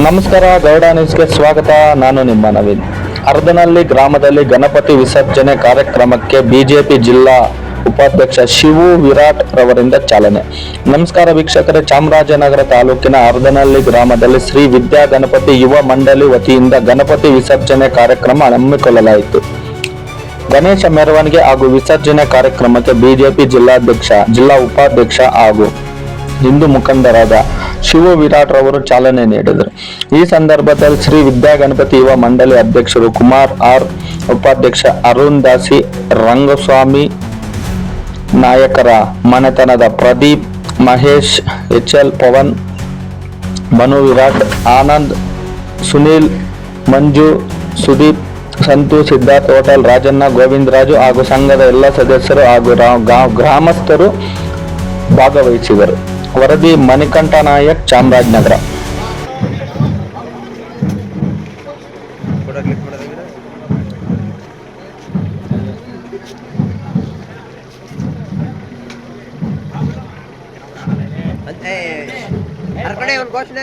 ನಮಸ್ಕಾರ, ಗೌಡ ನ್ಯೂಸ್ಗೆ ಸ್ವಾಗತ. ನಾನು ನಿಮ್ಮ ನವೀನ್. ಅರ್ಧನಹಳ್ಳಿ ಗ್ರಾಮದಲ್ಲಿ ಗಣಪತಿ ವಿಸರ್ಜನೆ ಕಾರ್ಯಕ್ರಮಕ್ಕೆ ಬಿಜೆಪಿ ಜಿಲ್ಲಾ ಉಪಾಧ್ಯಕ್ಷ ಶಿವು ವಿರಾಟ್ ರವರಿಂದ ಚಾಲನೆ. ನಮಸ್ಕಾರ ವೀಕ್ಷಕರೇ, ಚಾಮರಾಜನಗರ ತಾಲೂಕಿನ ಅರ್ಧನಹಳ್ಳಿ ಗ್ರಾಮದಲ್ಲಿ ಶ್ರೀ ವಿದ್ಯಾ ಗಣಪತಿ ಯುವ ಮಂಡಳಿ ವತಿಯಿಂದ ಗಣಪತಿ ವಿಸರ್ಜನೆ ಕಾರ್ಯಕ್ರಮ ಹಮ್ಮಿಕೊಳ್ಳಲಾಯಿತು. ಗಣೇಶ ಮೆರವಣಿಗೆ ಹಾಗೂ ವಿಸರ್ಜನೆ ಕಾರ್ಯಕ್ರಮಕ್ಕೆ ಬಿಜೆಪಿ ಜಿಲ್ಲಾಧ್ಯಕ್ಷ, ಜಿಲ್ಲಾ ಉಪಾಧ್ಯಕ್ಷ ಹಾಗೂ ಹಿಂದೂ ಮುಖಂಡರಾದ ಶಿವ ವಿರಾಟ್ ರವರು ಚಾಲನೆ ನೀಡಿದರು. ಈ ಸಂದರ್ಭದಲ್ಲಿ ಶ್ರೀ ವಿದ್ಯಾಗಣಪತಿ ಯುವ ಮಂಡಳಿ ಅಧ್ಯಕ್ಷರು ಕುಮಾರ್ ಆರ್ ಉಪಾಧ್ಯಕ್ಷ ಅರುಣ್ ದಾಸಿ, ರಂಗಸ್ವಾಮಿ ನಾಯಕರ ಮನೆತನದ Pradeep, Mahesh, H L Pavan, Manu Virat, Anand, Sunil, Manju, Sudeep, Santhu, Siddhartha, hotel Rajanna, Govindaraju ಹಾಗೂ ಸಂಘದ ಎಲ್ಲ ಸದಸ್ಯರು ಹಾಗೂ ಗ್ರಾಮಸ್ಥರು ಭಾಗವಹಿಸಿದರು. ವರದಿ ಮಣಿಕಂಠ ನಾಯಕ್ ಚಾಮರಾಜನಗರ. ಘೋಷಣೆ